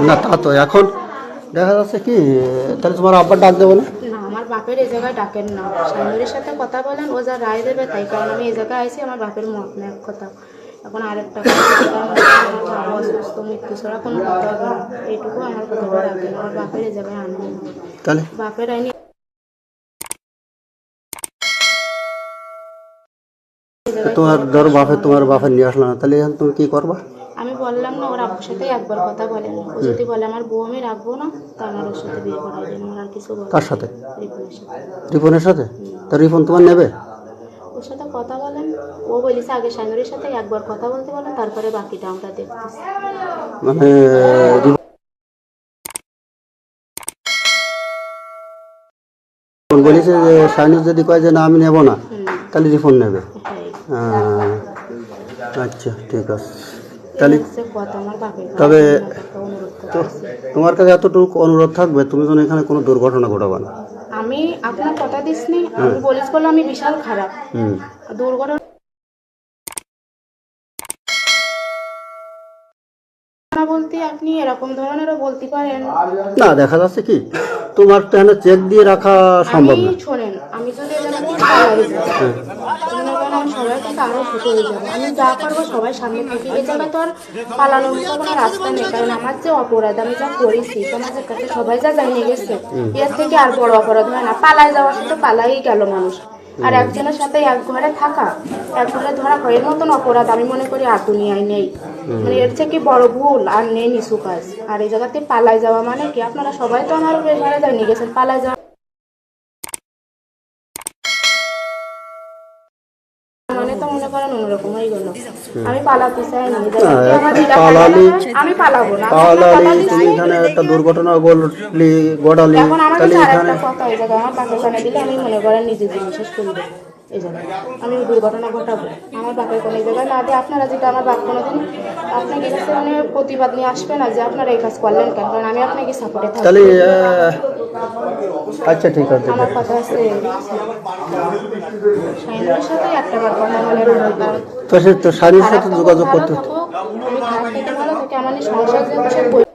না তা তো এখন দেখা যাচ্ছে কি তাহলে তোমার আব্বার ডাক দেবো না? আমার বাপের এই জায়গায় ডাকেন না। স্বামীর সাথে কথা বলেন ও যা রায় দেবে তাই কারণ আমি এই জায়গায় আইছি আমার বাপের মত না এক কথা এখন আরেকটা কথা অসুস্থ মৃত্যু ছাড়া কোনো কথা হবে না। এইটুকু আমার কথাটা রাখেন আমার বাপের এই জায়গায় আনবেন। তাহলে? বাপের আইনি তোমার ধরো বাপের তোমার বাপের নিয়ে আসলো না তাহলে এখন তুমি কি করবা? বললাম না ওর আব্বুর সাথে একবার কথা বলেন ও যদি বলে আমার বউ আমি রাখব না তা আমার ওর সাথে বিয়ে করাই দেন আমার আর কিছু বলে কার সাথে? রিপনের সাথে। রিপনের সাথে? তা রিপন তোমার নেবে? ওর সাথে কথা বলেন। ও বলেছে আগে স্বামীর সাথে একবার কথা বলতে বলেন তারপরে বাকিটা আমরা দেখতেছি। মানে বলেছে যে সাইনিস যদি কয় যে না আমি নেব না তাহলে রিপন নেবে। এটাই আচ্ছা ঠিক আছে। তাহলে তবে তোমার কাছে এতটুকু অনুরোধ থাকবে তুমি যেন এখানে কোনো দুর্ঘটনা ঘটাবে না। আমি আপনার কথা দিসনি আমি বলিস বলে আমি বিশাল খারাপ। দুর্ঘটনা বলতে আপনি এরকম ধরনেরও বলতে পারেন। না দেখা যাচ্ছে কি তোমার তো চেক দিয়ে রাখা সম্ভব আমি না। শোনেন আমি যদি এখানে থেকে পালাই যাই, মনে করেন আমি সবাই থেকে আরও ছোট হয়ে যাব। আমি যা করব সবাই সামনে থেকে এই জায়গায় তো আর পালানোর মতো কোনো রাস্তা নেই কারণ আমার যে অপরাধ আমি যা করেছি সমাজের কাছে সবাই যা জানিয়ে গেছে এর থেকে আর বড় অপরাধ হয় না। পালাই যাওয়ার সাথে পালাই গেল মানুষ। আর একজনের সাথে এক ঘরে থাকা এক ঘরে ধরা এর মতন অপরাধ আমি মনে করি আর দুনিয়ায় নেই। মানে এর থেকে বড় ভুল আর নেই নিশু কাজ আর এই জায়গাতে পালাই যাওয়া মানে কি? আপনারা সবাই তো আমার ঘরে জানিয়ে গেছেন পালাই যাওয়া মানে তো মনে করেন অন্যরকম হয়ে গেল আমি পালাতে চাই না এই জায়গাতে আমার যেটা পালালি- আমি পালাবো না। আমি তাহলে আপনার আমি কথা তুমি এখানে একটা দুর্ঘটনা ঘটলি ঘটালি এখন আমার একটা কথা হয়ে যাবে আমার পাকিস্তানে দিলে আমি মনে করেন নিজের জীবন শেষ করে দেবো। এই জায়গায় আমি দুর্ঘটনা ঘটাবো। আমার বাপের কোনো জায়গায় না দিয়ে আপনারা যেটা আমার বাপ কোনোদিন আপনাকে কাছে মানে প্রতিবাদ নিয়ে আসবে না যে আপনারা এই কাজ করলেন কেন? কারণ আমি আপনাকে সাপোর্টে থাকি তাহলে আচ্ছা ঠিক আছে আমার কথা আছে। সাইনের সাথে একটা বার কথা বলে তো সে তো খারাপ সাথে যোগাযোগ করতে থাকুক, আমি খারাপ থেকে ভালো থাকি আমার সংসার যে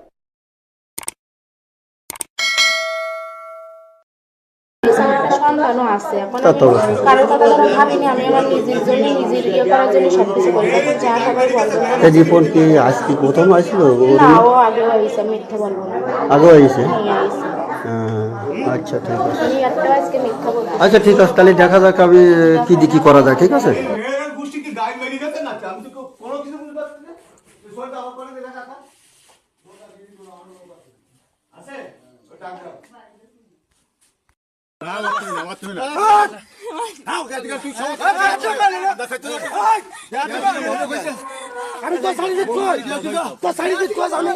সন্তানও আছে। এখন তা তো অবশ্যই। কারোর কথা কোনো ভাবিনি আমি আমার নিজের জন্য নিজের ইয়ে করার জন্য সবকিছু করি যা সবাই বলব এই কি আজকে প্রথম আসছিল না ও আগে হয়েছে মিথ্যে বলব না। আগে আইসে হ্যাঁ, আচ্ছা ঠিক আছে। আচ্ছা ঠিক আছে তাহলে দেখা যাক আমি কি দি কি করা যায় ঠিক আছে মেয়ের গোষ্ঠী কি গায়ে মেরিয়ে গেছে না আমি তো কো- কোনো কিছু বুঝতে পারছি না বিষয়টা আমার করে দেখা দেখা আছে ওটা আমি আমি তো শাড়ি দিচ্ছি তো শাড়ি দিচ্ছি আমি